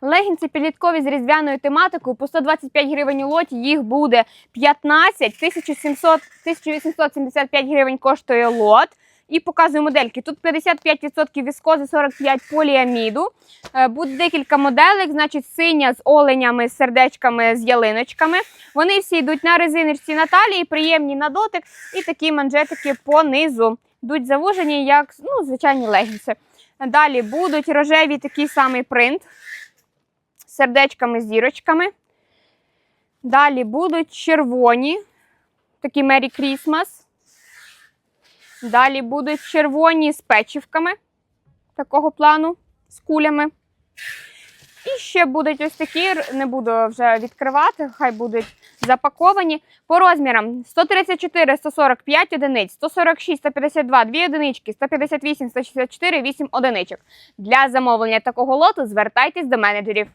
Легінці підліткові з різдвяною тематикою по 125 гривень у лоті. Їх буде 15, 1700, 1875 гривень коштує лот. І показую модельки. Тут 55% віскози, 45 поліаміду. Е, Буде декілька моделей, значить, синя з оленями, з сердечками, з ялиночками. Вони всі йдуть на резиночці на талії, приємні на дотик, і такі манжетики по низу. Йдуть завужені, як ну, звичайні легінси. Далі будуть рожеві такий самий принт сердечками, зірочками. Далі будуть червоні, такі Merry Christmas. Далі будуть червоні з печівками такого плану, з кулями. І ще будуть ось такі, не буду вже відкривати, хай будуть запаковані. По розмірам 134, 145 одиниць, 146, 152, 2 одинички, 158, 164, 8 одиничок. Для замовлення такого лоту звертайтесь до менеджерів.